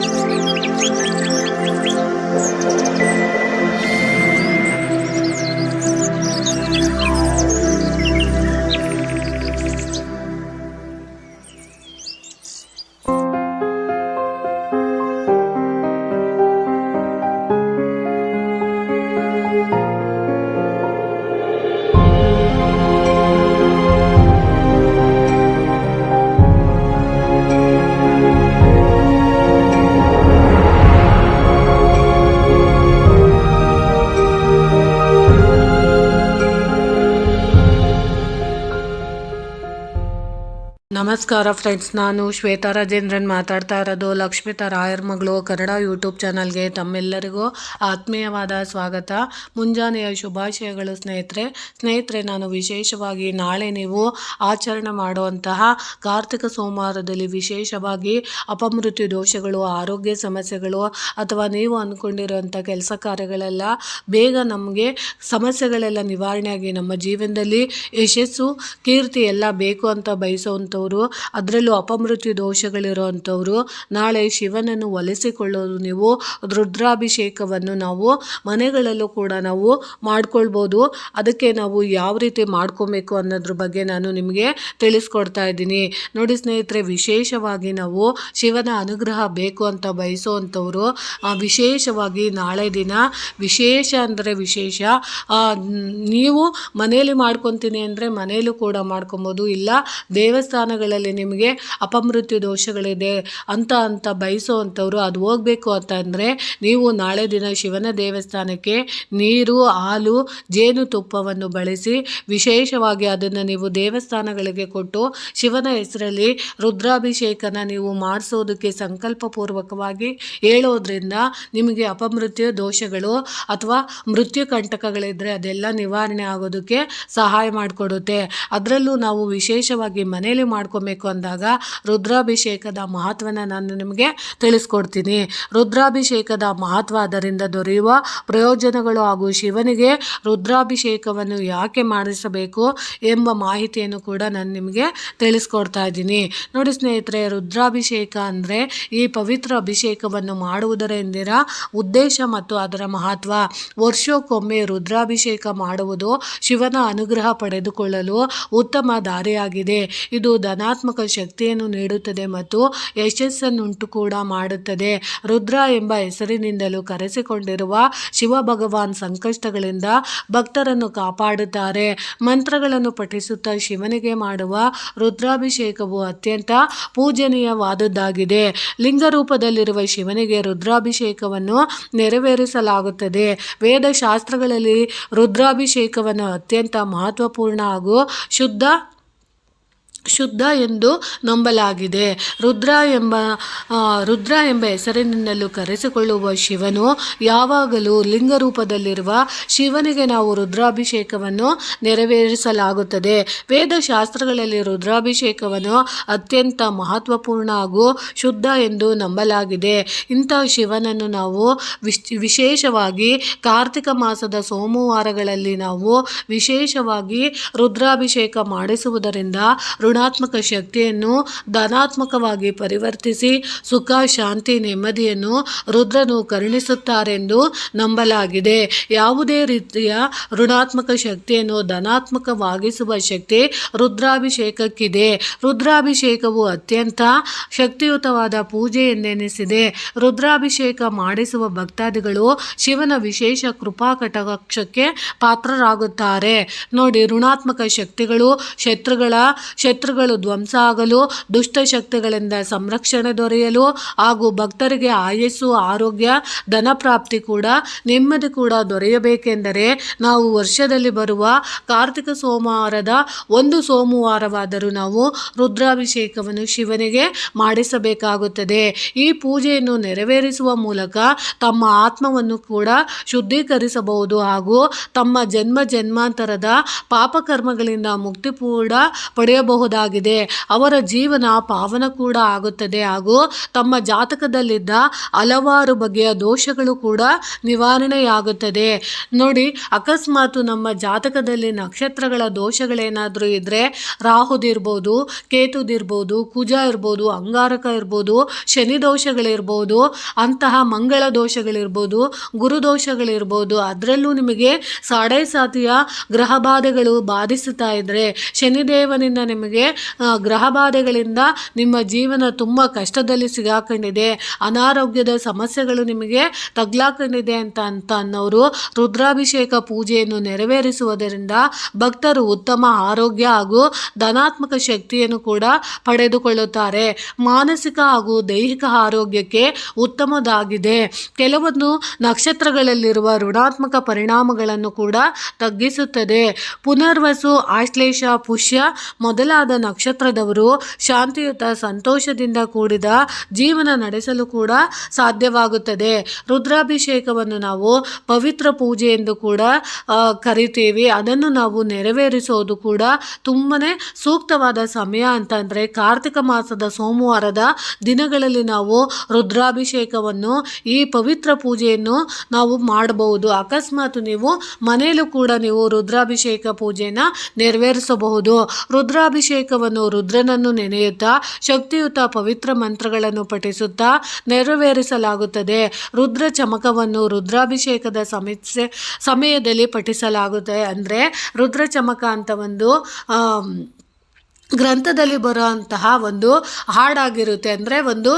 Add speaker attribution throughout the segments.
Speaker 1: Música ನಮಸ್ಕಾರ ಫ್ರೆಂಡ್ಸ್, ನಾನು ಶ್ವೇತಾ ರಾಜೇಂದ್ರನ್ ಮಾತಾಡ್ತಾ ಇರೋದು ಲಕ್ಷ್ಮೀತಾ ರಾಯರ್ ಮಗಳು ಕನ್ನಡ ಯೂಟ್ಯೂಬ್ ಚಾನಲ್ಗೆ ತಮ್ಮೆಲ್ಲರಿಗೂ ಆತ್ಮೀಯವಾದ ಸ್ವಾಗತ. ಮುಂಜಾನೆಯ ಶುಭಾಶಯಗಳು ಸ್ನೇಹಿತರೆ. ಸ್ನೇಹಿತರೆ, ನಾನು ವಿಶೇಷವಾಗಿ ನಾಳೆ ನೀವು ಆಚರಣೆ ಮಾಡುವಂತಹ ಕಾರ್ತಿಕ ಸೋಮವಾರದಲ್ಲಿ ವಿಶೇಷವಾಗಿ ಅಪಮೃತ್ಯು ದೋಷಗಳು, ಆರೋಗ್ಯ ಸಮಸ್ಯೆಗಳು ಅಥವಾ ನೀವು ಅಂದ್ಕೊಂಡಿರುವಂಥ ಕೆಲಸ ಕಾರ್ಯಗಳೆಲ್ಲ ಬೇಗ ನಮಗೆ ಸಮಸ್ಯೆಗಳೆಲ್ಲ ನಿವಾರಣೆಯಾಗಿ ನಮ್ಮ ಜೀವನದಲ್ಲಿ ಯಶಸ್ಸು, ಕೀರ್ತಿ ಎಲ್ಲ ಬೇಕು ಅಂತ ಬಯಸುವಂಥವ್ರು ಅದರಲ್ಲೂ ಅಪಮೃತ್ಯು ದೋಷಗಳಿರುವಂಥವರು ನಾಳೆ ಶಿವನನ್ನು ಒಲಿಸಿಕೊಳ್ಳೋದು ನೀವು, ರುದ್ರಾಭಿಷೇಕವನ್ನು ನಾವು ಮನೆಗಳಲ್ಲೂ ಕೂಡ ನಾವು ಮಾಡ್ಕೊಳ್ಬೋದು. ಅದಕ್ಕೆ ನಾವು ಯಾವ ರೀತಿ ಮಾಡ್ಕೊಬೇಕು ಅನ್ನೋದ್ರ ಬಗ್ಗೆ ನಾನು ನಿಮಗೆ ತಿಳಿಸ್ಕೊಡ್ತಾ ಇದ್ದೀನಿ. ನೋಡಿ ಸ್ನೇಹಿತರೆ, ವಿಶೇಷವಾಗಿ ನಾವು ಶಿವನ ಅನುಗ್ರಹ ಬೇಕು ಅಂತ ಬಯಸುವಂಥವ್ರು ವಿಶೇಷವಾಗಿ ನಾಳೆ ದಿನ ವಿಶೇಷ ಅಂದರೆ ವಿಶೇಷ ನೀವು ಮನೆಯಲ್ಲಿ ಮಾಡ್ಕೊತೀನಿ ಅಂದರೆ ಮನೆಯಲ್ಲೂ ಕೂಡ ಮಾಡ್ಕೊಬೋದು. ಇಲ್ಲ, ದೇವಸ್ಥಾನಗಳಲ್ಲಿ ನಿಮಗೆ ಅಪಮೃತ್ಯು ದೋಷಗಳಿದೆ ಅಂತ ಅಂತ ಬಯಸುವಂಥವ್ರು ಅದು ಹೋಗಬೇಕು ಅಂತಂದರೆ ನೀವು ನಾಳೆ ದಿನ ಶಿವನ ದೇವಸ್ಥಾನಕ್ಕೆ ನೀರು, ಹಾಲು ಜೇನುತುಪ್ಪವನ್ನು ಬಳಸಿ ವಿಶೇಷವಾಗಿ ಅದನ್ನು ನೀವು ದೇವಸ್ಥಾನಗಳಿಗೆ ಕೊಟ್ಟು ಶಿವನ ಹೆಸರಲ್ಲಿ ರುದ್ರಾಭಿಷೇಕನ ನೀವು ಮಾಡಿಸೋದಕ್ಕೆ ಸಂಕಲ್ಪಪೂರ್ವಕವಾಗಿ ಹೇಳೋದ್ರಿಂದ ನಿಮಗೆ ಅಪಮೃತ್ಯು ದೋಷಗಳು ಅಥವಾ ಮೃತ್ಯು ಕಂಟಕಗಳಿದ್ದರೆ ಅದೆಲ್ಲ ನಿವಾರಣೆ ಆಗೋದಕ್ಕೆ ಸಹಾಯ ಮಾಡಿಕೊಡುತ್ತೆ. ಅದರಲ್ಲೂ ನಾವು ವಿಶೇಷವಾಗಿ ಮನೇಲಿ ಮಾಡ್ಕೊಬೇಕು ಅಂದಾಗ ರುದ್ರಾಭಿಷೇಕದ ಮಹತ್ವನ ನಾನು ನಿಮಗೆ ತಿಳಿಸ್ಕೊಡ್ತೀನಿ. ರುದ್ರಾಭಿಷೇಕದ ಮಹತ್ವ ಅದರಿಂದ ದೊರೆಯುವ ಪ್ರಯೋಜನಗಳು ಹಾಗೂ ಶಿವನಿಗೆ ರುದ್ರಾಭಿಷೇಕವನ್ನು ಯಾಕೆ ಮಾಡಿಸಬೇಕು ಎಂಬ ಮಾಹಿತಿಯನ್ನು ಕೂಡ ನಾನು ನಿಮಗೆ ತಿಳಿಸ್ಕೊಡ್ತಾ ಇದ್ದೀನಿ. ನೋಡಿ ಸ್ನೇಹಿತರೆ, ರುದ್ರಾಭಿಷೇಕ ಅಂದರೆ ಈ ಪವಿತ್ರ ಅಭಿಷೇಕವನ್ನು ಮಾಡುವುದರಿಂದಿರ ಉದ್ದೇಶ ಮತ್ತು ಅದರ ಮಹತ್ವ. ವರ್ಷಕ್ಕೊಮ್ಮೆ ರುದ್ರಾಭಿಷೇಕ ಮಾಡುವುದು ಶಿವನ ಅನುಗ್ರಹ ಪಡೆದುಕೊಳ್ಳಲು ಉತ್ತಮ ದಾರಿಯಾಗಿದೆ. ಇದು ಧನಾತ್ಮಕ ಶಕ್ತಿಯನ್ನು ನೀಡುತ್ತದೆ ಮತ್ತು ಯಶಸ್ಸನ್ನುಂಟು ಕೂಡ ಮಾಡುತ್ತದೆ. ರುದ್ರ ಎಂಬ ಹೆಸರಿನಿಂದಲೂ ಕರೆಸಿಕೊಂಡಿರುವ ಶಿವ ಭಗವಾನ್ ಸಂಕಷ್ಟಗಳಿಂದ ಭಕ್ತರನ್ನು ಕಾಪಾಡುತ್ತಾರೆ. ಮಂತ್ರಗಳನ್ನು ಪಠಿಸುತ್ತಾ ಶಿವನಿಗೆ ಮಾಡುವ ರುದ್ರಾಭಿಷೇಕವು ಅತ್ಯಂತ ಪೂಜನೀಯವಾದದ್ದಾಗಿದೆ ಲಿಂಗ ರೂಪದಲ್ಲಿರುವ ಶಿವನಿಗೆ ರುದ್ರಾಭಿಷೇಕವನ್ನು ನೆರವೇರಿಸಲಾಗುತ್ತದೆ. ವೇದಶಾಸ್ತ್ರಗಳಲ್ಲಿ ರುದ್ರಾಭಿಷೇಕವನ್ನು ಅತ್ಯಂತ ಮಹತ್ವಪೂರ್ಣ ಹಾಗೂ ಶುದ್ಧ ಶುದ್ಧ ಎಂದು ನಂಬಲಾಗಿದೆ. ರುದ್ರ ಎಂಬ ರುದ್ರ ಎಂಬ ಹೆಸರಿನಿಂದಲೂ ಕರೆಸಿಕೊಳ್ಳುವ ಶಿವನು ಯಾವಾಗಲೂ ಲಿಂಗ ರೂಪದಲ್ಲಿರುವ ಶಿವನಿಗೆ ನಾವು ರುದ್ರಾಭಿಷೇಕವನ್ನು ನೆರವೇರಿಸಲಾಗುತ್ತದೆ. ವೇದಶಾಸ್ತ್ರಗಳಲ್ಲಿ ರುದ್ರಾಭಿಷೇಕವನ್ನು ಅತ್ಯಂತ ಮಹತ್ವಪೂರ್ಣ ಹಾಗೂ ಶುದ್ಧ ಎಂದು ನಂಬಲಾಗಿದೆ. ಇಂಥ ಶಿವನನ್ನು ನಾವು ವಿಶ್, ವಿಶೇಷವಾಗಿ ಕಾರ್ತಿಕ ಮಾಸದ ಸೋಮವಾರಗಳಲ್ಲಿ ನಾವು ವಿಶೇಷವಾಗಿ ರುದ್ರಾಭಿಷೇಕ ಮಾಡಿಸುವುದರಿಂದ ಋಣಾತ್ಮಕ ಶಕ್ತಿಯನ್ನು ಧನಾತ್ಮಕವಾಗಿ ಪರಿವರ್ತಿಸಿ ಸುಖ, ಶಾಂತಿ, ನೆಮ್ಮದಿಯನ್ನು ರುದ್ರನು ಕರುಣಿಸುತ್ತಾರೆಂದು ನಂಬಲಾಗಿದೆ. ಯಾವುದೇ ರೀತಿಯ ಋಣಾತ್ಮಕ ಶಕ್ತಿಯನ್ನು ಧನಾತ್ಮಕವಾಗಿಸುವ ಶಕ್ತಿ ರುದ್ರಾಭಿಷೇಕಕ್ಕಿದೆ. ರುದ್ರಾಭಿಷೇಕವು ಅತ್ಯಂತ ಶಕ್ತಿಯುತವಾದ ಪೂಜೆ ಎಂದೆನಿಸಿದೆ. ರುದ್ರಾಭಿಷೇಕ ಮಾಡಿಸುವ ಭಕ್ತಾದಿಗಳು ಶಿವನ ವಿಶೇಷ ಕೃಪಾ ಕಟಕಕ್ಷಕ್ಕೆ ಪಾತ್ರರಾಗುತ್ತಾರೆ. ನೋಡಿ, ಋಣಾತ್ಮಕ ಶಕ್ತಿಗಳು ಶತ್ರುಗಳ ಶತ್ರುಗಳು ಧ್ವಂಸ ಆಗಲು ದುಷ್ಟಶಕ್ತಿಗಳಿಂದ ಸಂರಕ್ಷಣೆ ದೊರೆಯಲು ಹಾಗೂ ಭಕ್ತರಿಗೆ ಆಯಸ್ಸು, ಆರೋಗ್ಯ ಧನಪ್ರಾಪ್ತಿ ಕೂಡ ನೆಮ್ಮದಿ ಕೂಡ ದೊರೆಯಬೇಕೆಂದರೆ ನಾವು ವರ್ಷದಲ್ಲಿ ಬರುವ ಕಾರ್ತಿಕ ಸೋಮವಾರದ ಒಂದು ಸೋಮವಾರವಾದರೂ ನಾವು ರುದ್ರಾಭಿಷೇಕವನ್ನು ಶಿವನಿಗೆ ಮಾಡಿಸಬೇಕಾಗುತ್ತದೆ. ಈ ಪೂಜೆಯನ್ನು ನೆರವೇರಿಸುವ ಮೂಲಕ ತಮ್ಮ ಆತ್ಮವನ್ನು ಕೂಡ ಶುದ್ಧೀಕರಿಸಬಹುದು ಹಾಗೂ ತಮ್ಮ ಜನ್ಮ ಜನ್ಮಾಂತರದ ಪಾಪಕರ್ಮಗಳಿಂದ ಮುಕ್ತಿ ಕೂಡ ಪಡೆಯಬಹುದು. ಮಾಡಬಹುದಾಗಿದೆ ಅವರ ಜೀವನ ಪಾವನ ಕೂಡ ಆಗುತ್ತದೆ. ಹಾಗೂ ತಮ್ಮ ಜಾತಕದಲ್ಲಿದ್ದ ಹಲವಾರು ಬಗೆಯ ದೋಷಗಳು ಕೂಡ ನಿವಾರಣೆಯಾಗುತ್ತದೆ. ನೋಡಿ, ಅಕಸ್ಮಾತ್ ನಮ್ಮ ಜಾತಕದಲ್ಲಿ ನಕ್ಷತ್ರಗಳ ದೋಷಗಳೇನಾದರೂ ಇದ್ದರೆ ರಾಹುದಿರ್ಬೋದು ಕೇತುದಿರ್ಬೋದು ಕುಜ ಇರ್ಬೋದು, ಅಂಗಾರಕ ಇರ್ಬೋದು, ಶನಿ ದೋಷಗಳಿರ್ಬೋದು, ಅಂತಹ ಮಂಗಳ ದೋಷಗಳಿರ್ಬೋದು, ಗುರು ದೋಷಗಳಿರ್ಬೋದು, ಅದರಲ್ಲೂ ನಿಮಗೆ ಸಾಡೆ ಸಾತಿಯ ಗ್ರಹ ಬಾಧೆಗಳು ಬಾಧಿಸುತ್ತಾ ಇದ್ದರೆ ಶನಿದೇವನಿಂದ ನಿಮಗೆ ಆ, ಗ್ರಹ ಬಾಧೆಗಳಿಂದ ನಿಮ್ಮ ಜೀವನ ತುಂಬ ಕಷ್ಟದಲ್ಲಿ ಸಿಗಾಕೊಂಡಿದೆ. ಅನಾರೋಗ್ಯದ ಸಮಸ್ಯೆಗಳು ನಿಮಗೆ ತಗ್ಲಾಕೊಂಡಿದೆ ಅಂತ ಅಂತ ಅನ್ನೋರು ರುದ್ರಾಭಿಷೇಕ ಪೂಜೆಯನ್ನು ನೆರವೇರಿಸುವುದರಿಂದ ಭಕ್ತರು ಉತ್ತಮ ಆರೋಗ್ಯ ಹಾಗೂ ಧನಾತ್ಮಕ ಶಕ್ತಿಯನ್ನು ಕೂಡ ಪಡೆದುಕೊಳ್ಳುತ್ತಾರೆ. ಮಾನಸಿಕ ಹಾಗೂ ದೈಹಿಕ ಆರೋಗ್ಯಕ್ಕೆ ಉತ್ತಮದಾಗಿದೆ. ಕೆಲವೊಂದು ನಕ್ಷತ್ರಗಳಲ್ಲಿರುವ ಋಣಾತ್ಮಕ ಪರಿಣಾಮಗಳನ್ನು ಕೂಡ ತಗ್ಗಿಸುತ್ತದೆ. ಪುನರ್ವಸು ಆಶ್ಲೇಷ ಪುಷ್ಯ ಮೊದಲಾದ ನಕ್ಷತ್ರದವರು ಶಾಂತಿಯುತ ಸಂತೋಷದಿಂದ ಕೂಡಿದ ಜೀವನ ನಡೆಸಲು ಕೂಡ ಸಾಧ್ಯವಾಗುತ್ತದೆ. ರುದ್ರಾಭಿಷೇಕವನ್ನು ನಾವು ಪವಿತ್ರ ಪೂಜೆ ಎಂದು ಕೂಡ ಕರಿತೀವಿ. ಅದನ್ನು ನಾವು ನೆರವೇರಿಸೋದು ಕೂಡ ತುಂಬನೇ ಸೂಕ್ತವಾದ ಸಮಯ ಅಂತಂದರೆ ಕಾರ್ತಿಕ ಮಾಸದ ಸೋಮವಾರದ ದಿನಗಳಲ್ಲಿ ನಾವು ರುದ್ರಾಭಿಷೇಕವನ್ನು, ಈ ಪವಿತ್ರ ಪೂಜೆಯನ್ನು ನಾವು ಮಾಡಬಹುದು. ಅಕಸ್ಮಾತ್ ನೀವು ಮನೆಯಲ್ಲೂ ಕೂಡ ನೀವು ರುದ್ರಾಭಿಷೇಕ ಪೂಜೆಯನ್ನು ನೆರವೇರಿಸಬಹುದು. ರುದ್ರಾಭಿಷೇಕವನ್ನು ರುದ್ರನನ್ನು ನೆನೆಯುತ್ತಾ ಶಕ್ತಿಯುತ ಪವಿತ್ರ ಮಂತ್ರಗಳನ್ನು ಪಠಿಸುತ್ತಾ ನೆರವೇರಿಸಲಾಗುತ್ತದೆ. ರುದ್ರ ಚಮಕವನ್ನು ರುದ್ರಾಭಿಷೇಕದ ಸಮಸ್ಯೆ ಸಮಯದಲ್ಲಿ ಪಠಿಸಲಾಗುತ್ತದೆ ಅಂದರೆ ರುದ್ರ ಚಮಕ ಅಂತ ಒಂದು ಗ್ರಂಥದಲ್ಲಿ ಬರುವಂತಹ ಒಂದು ಹಾಡಾಗಿರುತ್ತೆ ಅಂದರೆ ಒಂದು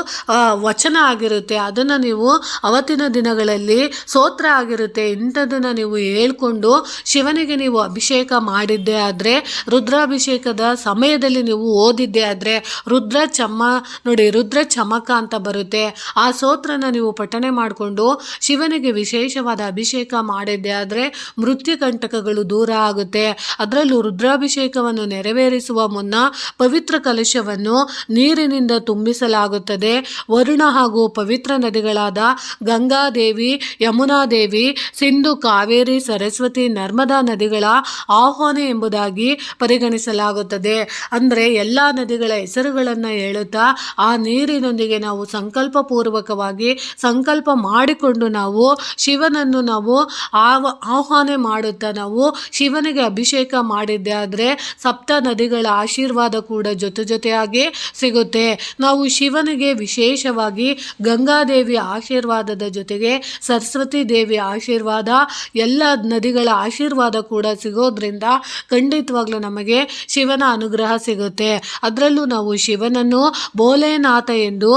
Speaker 1: ವಚನ ಆಗಿರುತ್ತೆ. ಅದನ್ನು ನೀವು ಅವತ್ತಿನ ದಿನಗಳಲ್ಲಿ ಸೋತ್ರ ಆಗಿರುತ್ತೆ. ಇಂಥದ್ದನ್ನು ನೀವು ಹೇಳ್ಕೊಂಡು ಶಿವನಿಗೆ ನೀವು ಅಭಿಷೇಕ ಮಾಡಿದ್ದೆ ಆದರೆ, ರುದ್ರಾಭಿಷೇಕದ ಸಮಯದಲ್ಲಿ ನೀವು ಓದಿದ್ದೆ ಆದರೆ, ರುದ್ರ ಚಮ್ಮ ನೋಡಿ ರುದ್ರ ಚಮಕ ಅಂತ ಬರುತ್ತೆ. ಆ ಸೋತ್ರನ ನೀವು ಪಠಣೆ ಮಾಡಿಕೊಂಡು ಶಿವನಿಗೆ ವಿಶೇಷವಾದ ಅಭಿಷೇಕ ಮಾಡಿದ್ದೆ ಆದರೆ ಮೃತ್ಯು ಕಂಟಕಗಳು ದೂರ ಆಗುತ್ತೆ. ಅದರಲ್ಲೂ ರುದ್ರಾಭಿಷೇಕವನ್ನು ನೆರವೇರಿಸುವ ಮುನ್ನ ಪವಿತ್ರ ಕಲಶವನ್ನು ನೀರಿನಿಂದ ತುಂಬಿಸಲಾಗುತ್ತದೆ. ವರುಣ ಹಾಗೂ ಪವಿತ್ರ ನದಿಗಳಾದ ಗಂಗಾದೇವಿ, ಯಮುನಾದೇವಿ, ಸಿಂಧು, ಕಾವೇರಿ, ಸರಸ್ವತಿ, ನರ್ಮದಾ ನದಿಗಳ ಆಹ್ವಾನ ಎಂಬುದಾಗಿ ಪರಿಗಣಿಸಲಾಗುತ್ತದೆ. ಅಂದರೆ ಎಲ್ಲ ನದಿಗಳ ಹೆಸರುಗಳನ್ನು ಹೇಳುತ್ತಾ ಆ ನೀರಿನೊಂದಿಗೆ ನಾವು ಸಂಕಲ್ಪ ಪೂರ್ವಕವಾಗಿ ಸಂಕಲ್ಪ ಮಾಡಿಕೊಂಡು ನಾವು ಶಿವನನ್ನು ನಾವು ಆಹ್ವಾನ ಮಾಡುತ್ತಾ ನಾವು ಶಿವನಿಗೆ ಅಭಿಷೇಕ ಮಾಡಿದ್ದೆ ಆದರೆ ಸಪ್ತ ನದಿಗಳ ಆಶೀರ್ವಾದ ಕೂಡ ಜೊತೆ ಜೊತೆಯಾಗಿ ಸಿಗುತ್ತೆ. ನಾವು ಶಿವನಿಗೆ ವಿಶೇಷವಾಗಿ ಗಂಗಾದೇವಿ ಆಶೀರ್ವಾದದ ಜೊತೆಗೆ ಸರಸ್ವತಿ ದೇವಿ ಆಶೀರ್ವಾದ, ಎಲ್ಲ ನದಿಗಳ ಆಶೀರ್ವಾದ ಕೂಡ ಸಿಗೋದ್ರಿಂದ ಖಂಡಿತವಾಗ್ಲೂ ನಮಗೆ ಶಿವನ ಅನುಗ್ರಹ ಸಿಗುತ್ತೆ. ಅದರಲ್ಲೂ ನಾವು ಶಿವನನ್ನು ಭೋಲೆನಾಥ ಎಂದು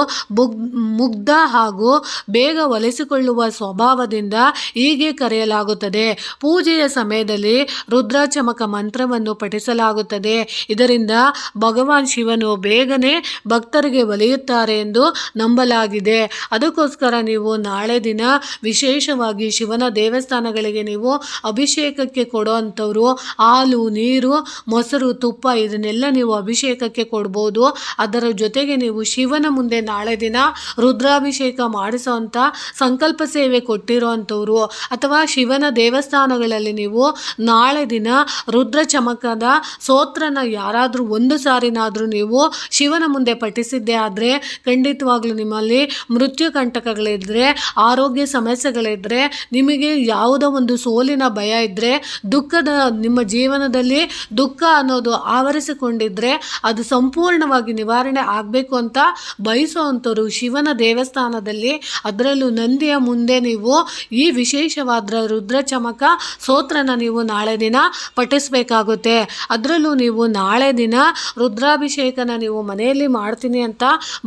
Speaker 1: ಮುಗ್ಧ ಹಾಗೂ ಬೇಗ ಒಲಿಸಿಕೊಳ್ಳುವ ಸ್ವಭಾವದಿಂದ ಹೀಗೆ ಕರೆಯಲಾಗುತ್ತದೆ. ಪೂಜೆಯ ಸಮಯದಲ್ಲಿ ರುದ್ರಾಚಮಕ ಮಂತ್ರವನ್ನು ಪಠಿಸಲಾಗುತ್ತದೆ. ಇದರಿಂದ ಭಗವಾನ್ ಶಿವನು ಬೇಗನೆ ಭಕ್ತರಿಗೆ ಒಲಿಯುತ್ತಾರೆ ಎಂದು ನಂಬಲಾಗಿದೆ. ಅದಕ್ಕೋಸ್ಕರ ನೀವು ನಾಳೆ ದಿನ ವಿಶೇಷವಾಗಿ ಶಿವನ ದೇವಸ್ಥಾನಗಳಿಗೆ ನೀವು ಅಭಿಷೇಕಕ್ಕೆ ಕೊಡೋವಂಥವ್ರು, ಹಾಲು, ನೀರು, ಮೊಸರು, ತುಪ್ಪ ಇದನ್ನೆಲ್ಲ ನೀವು ಅಭಿಷೇಕಕ್ಕೆ ಕೊಡ್ಬೋದು. ಅದರ ಜೊತೆಗೆ ನೀವು ಶಿವನ ಮುಂದೆ ನಾಳೆ ದಿನ ರುದ್ರಾಭಿಷೇಕ ಮಾಡಿಸುವಂಥ ಸಂಕಲ್ಪ ಸೇವೆ ಕೊಟ್ಟಿರೋವಂಥವ್ರು, ಅಥವಾ ಶಿವನ ದೇವಸ್ಥಾನಗಳಲ್ಲಿ ನೀವು ನಾಳೆ ದಿನ ರುದ್ರ ಚಮಕದ ಸೋತ್ರನ ಯಾರಾದರೂ ಒಂದು ಸಾರಿನಾದರೂ ನೀವು ಶಿವನ ಮುಂದೆ ಪಠಿಸಿದ್ದೇ ಆದರೆ ಖಂಡಿತವಾಗ್ಲೂ ನಿಮ್ಮಲ್ಲಿ ಮೃತ್ಯು ಕಂಟಕಗಳಿದ್ದರೆ ಆರೋಗ್ಯ ಸಮಸ್ಯೆಗಳಿದ್ದರೆ ನಿಮಗೆ ಯಾವುದೋ ಒಂದು ಸೋಲಿನ ಭಯ ಇದ್ದರೆ ದುಃಖದ ನಿಮ್ಮ ಜೀವನದಲ್ಲಿ ದುಃಖ ಅನ್ನೋದು ಆವರಿಸಿಕೊಂಡಿದ್ದರೆ ಅದು ಸಂಪೂರ್ಣವಾಗಿ ನಿವಾರಣೆ ಆಗಬೇಕು ಅಂತ ಬಯಸುವಂಥವ್ರು ಶಿವನ ದೇವಸ್ಥಾನದಲ್ಲಿ. ಅದರಲ್ಲೂ ನಂದಿಯ ಮುಂದೆ ನೀವು ಈ ವಿಶೇಷವಾದ ರುದ್ರ ಚಮಕ ಸ್ತೋತ್ರನ ನೀವು ನಾಳೆ ದಿನ ಪಠಿಸಬೇಕಾಗುತ್ತೆ. ಅದರಲ್ಲೂ ನೀವು ನಾಳೆ ದಿನ ರುದ್ರಾಭಿಷೇಕನ ನೀವು ಮನೆಯಲ್ಲಿ ಮಾಡ್ತೀನಿ ಅಂತ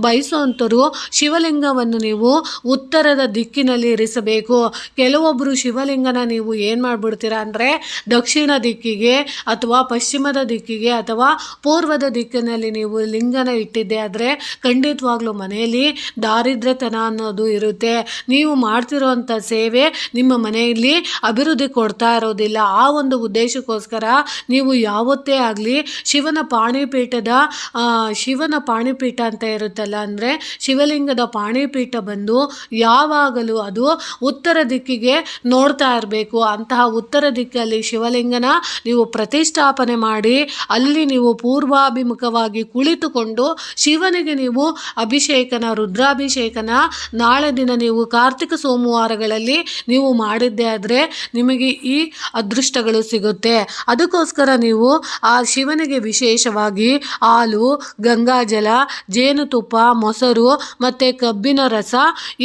Speaker 1: ಬಯಸುವಂಥರು ಶಿವಲಿಂಗವನ್ನು ನೀವು ಉತ್ತರದ ದಿಕ್ಕಿನಲ್ಲಿ ಇರಿಸಬೇಕು. ಕೆಲವೊಬ್ಬರು ಶಿವಲಿಂಗನ ನೀವು ಏನು ಮಾಡಿಬಿಡ್ತೀರಾ ಅಂದರೆ ದಕ್ಷಿಣ ದಿಕ್ಕಿಗೆ ಅಥವಾ ಪಶ್ಚಿಮದ ದಿಕ್ಕಿಗೆ ಅಥವಾ ಪೂರ್ವದ ದಿಕ್ಕಿನಲ್ಲಿ ನೀವು ಲಿಂಗನ ಇಟ್ಟಿದ್ದೆ ಆದರೆ ಖಂಡಿತವಾಗ್ಲೂ ಮನೆಯಲ್ಲಿ ದಾರಿದ್ರ್ಯತನ ಅನ್ನೋದು ಇರುತ್ತೆ. ನೀವು ಮಾಡ್ತಿರೋವಂಥ ಸೇವೆ ನಿಮ್ಮ ಮನೆಯಲ್ಲಿ ಅಭಿವೃದ್ಧಿ ಕೊಡ್ತಾ ಇರೋದಿಲ್ಲ. ಆ ಒಂದು ಉದ್ದೇಶಕ್ಕೋಸ್ಕರ ನೀವು ಯಾವತ್ತೇ ಆಗಲಿ ಶಿವನ ಪಾಣಿಪೀಠದ ಶಿವನ ಪಾಣಿಪೀಠ ಅಂತ ಇರುತ್ತಲ್ಲ ಅಂದರೆ ಶಿವಲಿಂಗದ ಪಾಣಿಪೀಠ ಬಂದು ಯಾವಾಗಲೂ ಅದು ಉತ್ತರ ದಿಕ್ಕಿಗೆ ನೋಡ್ತಾ ಇರಬೇಕು. ಅಂತಹ ಉತ್ತರ ದಿಕ್ಕಲ್ಲಿ ಶಿವಲಿಂಗನ ನೀವು ಪ್ರತಿಷ್ಠಾಪನೆ ಮಾಡಿ, ಅಲ್ಲಿ ನೀವು ಪೂರ್ವಾಭಿಮುಖವಾಗಿ ಕುಳಿತುಕೊಂಡು ಶಿವನಿಗೆ ನೀವು ಅಭಿಷೇಕನ, ರುದ್ರಾಭಿಷೇಕನ, ನಾಳೆ ದಿನ ನೀವು ಕಾರ್ತಿಕ ಸೋಮವಾರಗಳಲ್ಲಿ ನೀವು ಮಾಡಿದ್ದೇ ಆದರೆ ನಿಮಗೆ ಈ ಅದೃಷ್ಟಗಳು ಸಿಗುತ್ತೆ. ಅದಕ್ಕೋಸ್ಕರ ನೀವು ಆ ಶಿವನಿಗೆ ವಿಶೇಷವಾಗಿ ಹಾಲು ಗಂಗಾಜಲ ಜೇನುತುಪ್ಪ ಮೊಸರು ಮತ್ತು ಕಬ್ಬಿನ ರಸ,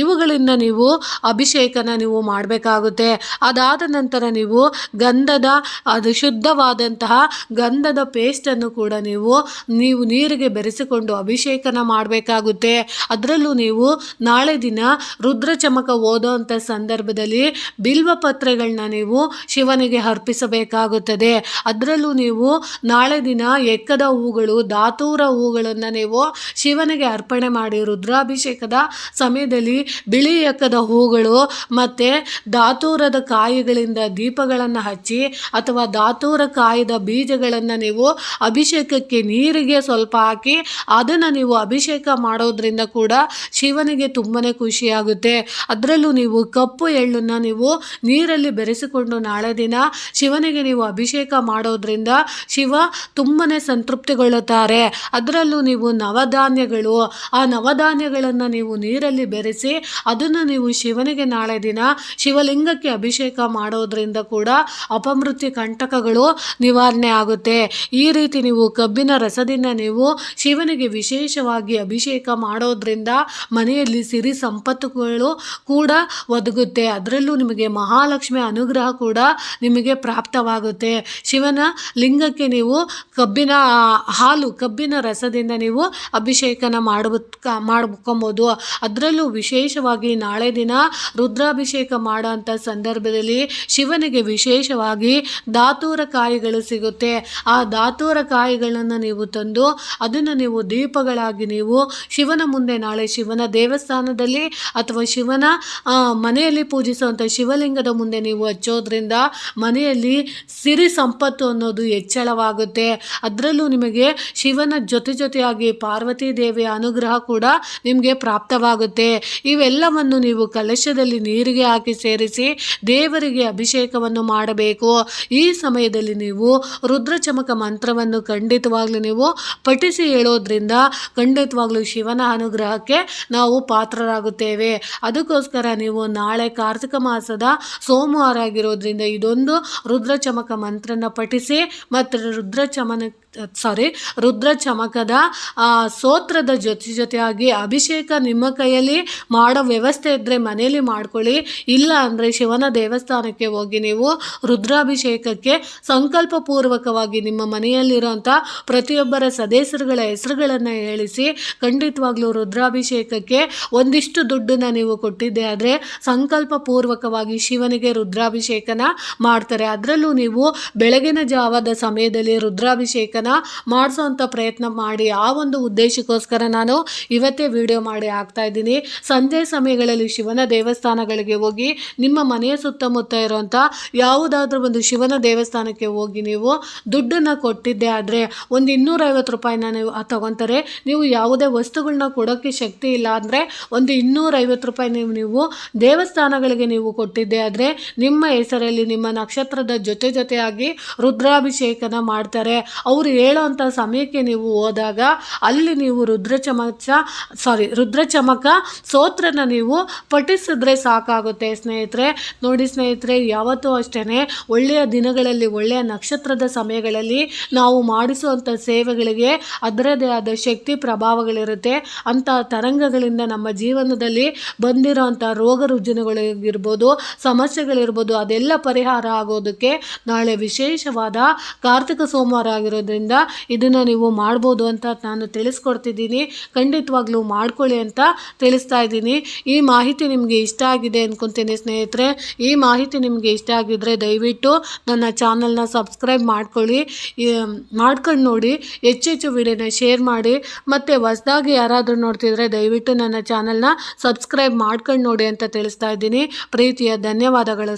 Speaker 1: ಇವುಗಳಿಂದ ನೀವು ಅಭಿಷೇಕನ ನೀವು ಮಾಡಬೇಕಾಗುತ್ತೆ. ಅದಾದ ನಂತರ ನೀವು ಗಂಧದ, ಅದು ಶುದ್ಧವಾದಂತಹ ಗಂಧದ ಪೇಸ್ಟನ್ನು ಕೂಡ ನೀವು ನೀವು ನೀರಿಗೆ ಬೆರೆಸಿಕೊಂಡು ಅಭಿಷೇಕನ ಮಾಡಬೇಕಾಗುತ್ತೆ. ಅದರಲ್ಲೂ ನೀವು ನಾಳೆ ದಿನ ರುದ್ರ ಚಮಕ ಓದೋವಂಥ ಸಂದರ್ಭದಲ್ಲಿ ಬಿಲ್ವ ಪತ್ರೆಗಳನ್ನ ನೀವು ಶಿವನಿಗೆ ಅರ್ಪಿಸಬೇಕಾಗುತ್ತದೆ. ಅದರಲ್ಲೂ ನೀವು ನಾಳೆ ದಿನ ಎಕ್ಕದ ಹೂಗಳು, ಧಾತೂರ ಹೂಗಳನ್ನು ನೀವು ಶಿವನಿಗೆ ಅರ್ಪಣೆ ಮಾಡಿ ರುದ್ರಾಭಿಷೇಕದ ಸಮಯದಲ್ಲಿ ಬಿಳಿ ಎಕ್ಕದ ಹೂಗಳು ಮತ್ತು ಧಾತೂರದ ಕಾಯಿಗಳಿಂದ ದೀಪಗಳನ್ನು ಹಚ್ಚಿ ಅಥವಾ ಧಾತೂರ ಕಾಯಿದ ಬೀಜಗಳನ್ನು ನೀವು ಅಭಿಷೇಕಕ್ಕೆ ನೀರಿಗೆ ಸ್ವಲ್ಪ ಹಾಕಿ ಅದನ್ನು ನೀವು ಅಭಿಷೇಕ ಮಾಡೋದ್ರಿಂದ ಕೂಡ ಶಿವನಿಗೆ ತುಂಬಾ ಖುಷಿಯಾಗುತ್ತೆ. ಅದರಲ್ಲೂ ನೀವು ಕಪ್ಪು ಎಳ್ಳನ್ನು ನೀವು ನೀರಲ್ಲಿ ಬೆರೆಸಿಕೊಂಡು ನಾಳೆ ದಿನ ಶಿವನಿಗೆ ನೀವು ಅಭಿಷೇಕ ಮಾಡೋದ್ರಿಂದ ಶಿವ ತುಂಬಾ ಸಂತೃಪ್ತಿಗೊಳ್ಳುತ್ತಾರೆ. ಅದರಲ್ಲೂ ನೀವು ನವಧಾನ್ಯಗಳು, ಆ ನವಧಾನ್ಯಗಳನ್ನು ನೀವು ನೀರಲ್ಲಿ ಬೆರೆಸಿ, ಅದನ್ನು ನೀವು ಶಿವನಿಗೆ ನಾಳೆ ದಿನ ಶಿವಲಿಂಗಕ್ಕೆ ಅಭಿಷೇಕ ಮಾಡೋದ್ರಿಂದ ಕೂಡ ಅಪಮೃತ್ಯು ಕಂಟಕಗಳು ನಿವಾರಣೆ ಆಗುತ್ತೆ. ಈ ರೀತಿ ನೀವು ಕಬ್ಬಿನ ರಸದಿಂದ ನೀವು ಶಿವನಿಗೆ ವಿಶೇಷವಾಗಿ ಅಭಿಷೇಕ ಮಾಡೋದ್ರಿಂದ ಮನೆಯಲ್ಲಿ ಸಿರಿ ಸಂಪತ್ತುಗಳು ಕೂಡ ಒದಗುತ್ತೆ. ಅದರಲ್ಲೂ ನಿಮಗೆ ಮಹಾಲಕ್ಷ್ಮಿ ಅನುಗ್ರಹ ಕೂಡ ನಿಮಗೆ ಪ್ರಾಪ್ತವಾಗುತ್ತೆ. ಶಿವನ ಲಿಂಗಕ್ಕೆ ನೀವು ಕಬ್ಬಿನ ಹಾಲು, ಕಬ್ಬಿನ ರಸದಿಂದ ನೀವು ಅಭಿಷೇಕನ ಮಾಡುವ ಮಾಡ್ಕೊಬೋದು. ಅದರಲ್ಲೂ ವಿಶೇಷವಾಗಿ ನಾಳೆ ದಿನ ರುದ್ರಾಭಿಷೇಕ ಮಾಡೋಂಥ ಸಂದರ್ಭದಲ್ಲಿ ಶಿವನಿಗೆ ವಿಶೇಷವಾಗಿ ಧಾತೂರ ಕಾಯಿಗಳು ಸಿಗುತ್ತೆ. ಆ ಧಾತೂರ ಕಾಯಿಗಳನ್ನು ನೀವು ತಂದು ಅದನ್ನು ನೀವು ದೀಪಗಳಾಗಿ ನೀವು ಶಿವನ ಮುಂದೆ ನಾಳೆ ಶಿವನ ದೇವಸ್ಥಾನದಲ್ಲಿ ಅಥವಾ ಶಿವನ ಮನೆಯಲ್ಲಿ ಪೂಜಿಸುವಂಥ ಶಿವಲಿಂಗದ ಮುಂದೆ ನೀವು ಹಚ್ಚೋದ್ರಿಂದ ಮನೆಯಲ್ಲಿ ಸಿರಿ ಸಂಪತ್ತು ಅನ್ನೋದು ಹೆಚ್ಚಳವಾಗುತ್ತೆ. ಅದರಲ್ಲೂ ನಿಮಗೆ ಶಿವನ ಜೊತೆ ಜೊತೆಯಾಗಿ ಪಾರ್ವತಿ ದೇವಿಯ ಅನುಗ್ರಹ ಕೂಡ ನಿಮಗೆ ಪ್ರಾಪ್ತವಾಗುತ್ತೆ. ಇವೆಲ್ಲವನ್ನು ನೀವು ಕಲಶದಲ್ಲಿ ನೀರಿಗೆ ಹಾಕಿ ಸೇರಿಸಿ ದೇವರಿಗೆ ಅಭಿಷೇಕವನ್ನು ಮಾಡಬೇಕು. ಈ ಸಮಯದಲ್ಲಿ ನೀವು ರುದ್ರಚಮಕ ಮಂತ್ರವನ್ನು ಖಂಡಿತವಾಗ್ಲೂ ನೀವು ಪಠಿಸಿ ಹೇಳೋದ್ರಿಂದ ಖಂಡಿತವಾಗ್ಲೂ ಶಿವನ ಅನುಗ್ರಹಕ್ಕೆ ನಾವು ಪಾತ್ರರಾಗುತ್ತೇವೆ. ಅದಕ್ಕೋಸ್ಕರ ನೀವು ನಾಳೆ ಕಾರ್ತಿಕ ಮಾಸದ ಸೋಮವಾರ ಆಗಿರೋದ್ರಿಂದ ಇದೊಂದು ರುದ್ರಚಮಕ ಮಂತ್ರನ ಪಠಿಸಿ ಮತ್ತು ರುದ್ರ ಚಮನ ಸಾರಿ ರುದ್ರ ಚಮಕದ ಸೋತ್ರದ ಜೊತೆ ಜೊತೆಯಾಗಿ ಅಭಿಷೇಕ ನಿಮ್ಮ ಕೈಯಲ್ಲಿ ಮಾಡೋ ವ್ಯವಸ್ಥೆ ಇದ್ದರೆ ಮನೆಯಲ್ಲಿ ಮಾಡ್ಕೊಳ್ಳಿ. ಇಲ್ಲ ಅಂದರೆ ಶಿವನ ದೇವಸ್ಥಾನಕ್ಕೆ ಹೋಗಿ ನೀವು ರುದ್ರಾಭಿಷೇಕಕ್ಕೆ ಸಂಕಲ್ಪ ಪೂರ್ವಕವಾಗಿ ನಿಮ್ಮ ಮನೆಯಲ್ಲಿರುವಂಥ ಪ್ರತಿಯೊಬ್ಬರ ಸದಸ್ಯರುಗಳ ಹೆಸರುಗಳನ್ನು ಹೇಳಿಸಿ, ಖಂಡಿತವಾಗ್ಲೂ ರುದ್ರಾಭಿಷೇಕಕ್ಕೆ ಒಂದಿಷ್ಟು ದುಡ್ಡನ್ನು ನೀವು ಕೊಟ್ಟಿದ್ದೆ ಆದರೆ ಸಂಕಲ್ಪ ಪೂರ್ವಕವಾಗಿ ಶಿವನಿಗೆ ರುದ್ರಾಭಿಷೇಕನ ಮಾಡ್ತಾರೆ. ಅದರಲ್ಲೂ ನೀವು ಬೆಳಗಿನ ಜಾವದ ಸಮಯದಲ್ಲಿ ರುದ್ರಾಭಿಷೇಕನ ಮಾಡಿಸೋವಂಥ ಪ್ರಯತ್ನ ಮಾಡಿ ಆ ಒಂದು ಉದ್ದೇಶಕ್ಕೋಸ್ಕರ ನಾನು ಇವತ್ತೇ ವಿಡಿಯೋ ಮಾಡಿ ಹಾಕ್ತಾ ಇದ್ದೀನಿ. ಸಂಜೆ ಸಮಯಗಳಲ್ಲಿ ಶಿವನ ದೇವಸ್ಥಾನಗಳಿಗೆ ಹೋಗಿ ನಿಮ್ಮ ಮನೆಯ ಸುತ್ತಮುತ್ತ ಇರುವಂಥ ಯಾವುದಾದ್ರೂ ಒಂದು ಶಿವನ ದೇವಸ್ಥಾನಕ್ಕೆ ಹೋಗಿ ನೀವು ದುಡ್ಡನ್ನು ಕೊಟ್ಟಿದ್ದೆ ಆದರೆ ಒಂದು ಇನ್ನೂರೈವತ್ತು ರೂಪಾಯಿನ ನೀವು ತಗೊತಾರೆ. ನೀವು ಯಾವುದೇ ವಸ್ತುಗಳನ್ನ ಕೊಡೋಕ್ಕೆ ಶಕ್ತಿ ಇಲ್ಲ ಅಂದರೆ ಒಂದು ಇನ್ನೂರೈವತ್ತು ರೂಪಾಯಿ ನೀವು ನೀವು ದೇವಸ್ಥಾನಗಳಿಗೆ ನೀವು ಕೊಟ್ಟಿದ್ದೆ ಆದರೆ ನಿಮ್ಮ ಹೆಸರಲ್ಲಿ ನಿಮ್ಮ ನಕ್ಷತ್ರದ ಜೊತೆ ಜೊತೆಯಾಗಿ ರುದ್ರಾಭಿಷೇಕನ ಮಾಡ್ತಾರೆ. ಅವರು ಹೇಳೋವಂಥ ಸಮಯಕ್ಕೆ ನೀವು ಹೋದಾಗ ಅಲ್ಲಿ ನೀವು ರುದ್ರ ಚಮಚ ಸಾರಿ ರುದ್ರ ಚಮಕ ನೀವು ಪಠಿಸಿದ್ರೆ ಸಾಕಾಗುತ್ತೆ. ಸ್ನೇಹಿತರೆ, ನೋಡಿ ಸ್ನೇಹಿತರೆ, ಯಾವತ್ತೂ ಅಷ್ಟೇ ಒಳ್ಳೆಯ ದಿನಗಳಲ್ಲಿ, ಒಳ್ಳೆಯ ನಕ್ಷತ್ರದ ಸಮಯಗಳಲ್ಲಿ ನಾವು ಮಾಡಿಸುವಂಥ ಸೇವೆಗಳಿಗೆ ಅದರದೇ ಆದ ಶಕ್ತಿ ಪ್ರಭಾವಗಳಿರುತ್ತೆ. ಅಂಥ ತರಂಗಗಳಿಂದ ನಮ್ಮ ಜೀವನದಲ್ಲಿ ಬಂದಿರೋಂಥ ರೋಗ ರುಜಿನಗಳಿರ್ಬೋದು ಸಮಸ್ಯೆಗಳಿರ್ಬೋದು, ಅದೆಲ್ಲ ಪರಿಹಾರ ಆಗೋದಕ್ಕೆ ನಾಳೆ ವಿಶೇಷವಾದ ಕಾರ್ತಿಕ ಸೋಮವಾರ ಆಗಿರೋದ್ರಿಂದ ಇದನ್ನು ನೀವು ಮಾಡ್ಬೋದು ಅಂತ ನಾನು ತಿಳಿಸ್ಕೊಡ್ತಿದ್ದೀನಿ. ಖಂಡಿತವಾಗ್ಲೂ ಮಾಡ್ಕೊಳ್ಳಿ ಅಂತ ತಿಳಿಸ್ತಾ ಇದ್ದೀನಿ. ಈ ಮಾಹಿತಿ ನಿಮಗೆ ಇಷ್ಟ ಆಗಿದೆ ಅಂದ್ಕೊತೀನಿ ಸ್ನೇಹಿತರೆ. ಈ ಮಾಹಿತಿ ನಿಮಗೆ ಇಷ್ಟ ಆಗಿದ್ದರೆ ದಯವಿಟ್ಟು ನನ್ನ ಚಾನಲ್ನ ಸಬ್ಸ್ಕ್ರೈಬ್ ಮಾಡ್ಕೊಳ್ಳಿ. ಮಾಡ್ಕೊಂಡು ನೋಡಿ ಹೆಚ್ಚು ವಿಡಿಯೋನ ಶೇರ್ ಮಾಡಿ. ಮತ್ತು ಹೊಸ್ದಾಗಿ ಯಾರಾದರೂ ನೋಡ್ತಿದ್ರೆ ದಯವಿಟ್ಟು ನನ್ನ ಚಾನಲ್ನ ಸಬ್ಸ್ಕ್ರೈಬ್ ಮಾಡ್ಕೊಂಡು ನೋಡಿ ಅಂತ ತಿಳಿಸ್ತಾ ಇದ್ದೀನಿ. ಪ್ರೀತಿಯ ಧನ್ಯವಾದಗಳು.